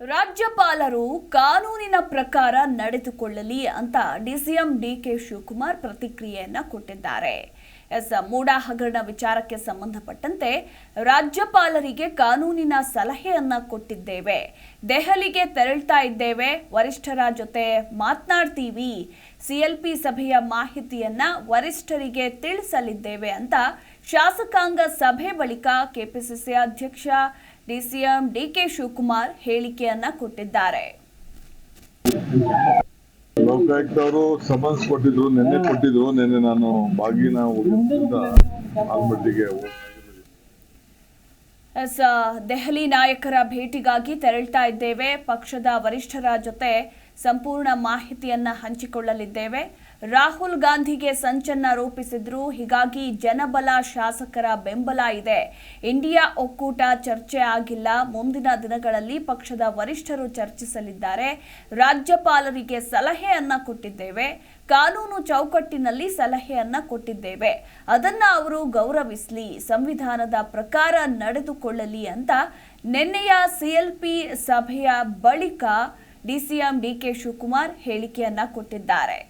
ರಾಜ್ಯಪಾಲರು ಕಾನೂನಿನ ಪ್ರಕಾರ ನಡೆದುಕೊಳ್ಳಲಿ ಅಂತ ಡಿಸಿಎಂ ಡಿಕೆ ಶಿವಕುಮಾರ್ ಪ್ರತಿಕ್ರಿಯೆಯನ್ನ ಕೊಟ್ಟಿದ್ದಾರೆ. ಎಸ್ ಮೂಡ ಹಗರಣ ವಿಚಾರಕ್ಕೆ ಸಂಬಂಧಪಟ್ಟಂತೆ ರಾಜ್ಯಪಾಲರಿಗೆ ಕಾನೂನಿನ ಸಲಹೆಯನ್ನ ಕೊಟ್ಟಿದ್ದೇವೆ. ದೆಹಲಿಗೆ ತೆರಳ್ತಾ ಇದ್ದೇವೆ. ವರಿಷ್ಠರ ಜೊತೆ ಮಾತನಾಡ್ತೀವಿ. ಸಿಎಲ್ಪಿ ಸಭೆಯ ಮಾಹಿತಿಯನ್ನ ವರಿಷ್ಠರಿಗೆ ತಿಳಿಸಲಿದ್ದೇವೆ ಅಂತ ಶಾಸಕಾಂಗ ಸಭೆ ಬಳಿಕ ಕೆಪಿಸಿಸಿ ಅಧ್ಯಕ್ಷ ಡಿಸಿಎಂ ಡಿಕೆ ಶಿವಕುಮಾರ್ ಹೇಳಿಕೆಯನ್ನ ಕೊಟ್ಟಿದ್ದಾರೆ. ಲೋಕಾಯುಕ್ತವರು ಸಮನ್ಸ್ ಕೊಟ್ಟಿದ್ರು ನಿನ್ನೆ ಕೊಟ್ಟಿದ್ರು ನಿನ್ನೆ ನಾನು ಬಾಗಿನ ಆಲ್ಮಟ್ಟಿಗೆ ಎಸ್ ದೆಹಲಿ ನಾಯಕರ ಭೇಟಿಗಾಗಿ ತೆರಳ್ತಾ ಇದ್ದೇವೆ. ಪಕ್ಷದ ವರಿಷ್ಠರ ಜೊತೆ ಸಂಪೂರ್ಣ ಮಾಹಿತಿಯನ್ನ ಹಂಚಿಕೊಳ್ಳಲಿದ್ದೇವೆ. ರಾಹುಲ್ ಗಾಂಧಿಗೆ ಸಂಚನ್ನ ರೂಪಿಸಿದ್ರು. ಹೀಗಾಗಿ ಜನಬಲ ಶಾಸಕರ ಬೆಂಬಲ ಇದೆ. ಇಂಡಿಯಾ ಒಕ್ಕೂಟ ಚರ್ಚೆ ಆಗಿಲ್ಲ. ಮುಂದಿನ ದಿನಗಳಲ್ಲಿ ಪಕ್ಷದ ವರಿಷ್ಠರು ಚರ್ಚಿಸಲಿದ್ದಾರೆ. ರಾಜ್ಯಪಾಲರಿಗೆ ಸಲಹೆಯನ್ನ ಕೊಟ್ಟಿದ್ದೇವೆ. ಕಾನೂನು ಚೌಕಟ್ಟಿನಲ್ಲಿ ಸಲಹೆಯನ್ನ ಕೊಟ್ಟಿದ್ದೇವೆ. ಅದನ್ನ ಅವರು ಗೌರವಿಸಲಿ, ಸಂವಿಧಾನದ ಪ್ರಕಾರ ನಡೆದುಕೊಳ್ಳಲಿ ಅಂತ ನಿನ್ನೆಯ ಸಿಎಲ್ಪಿ ಸಭೆಯ ಬಳಿಕ ಡಿಸಿಎಂ ಡಿಕೆ ಶಿವಕುಮಾರ್ ಹೇಳಿಕೆಯನ್ನ ಕೊಟ್ಟಿದ್ದಾರೆ.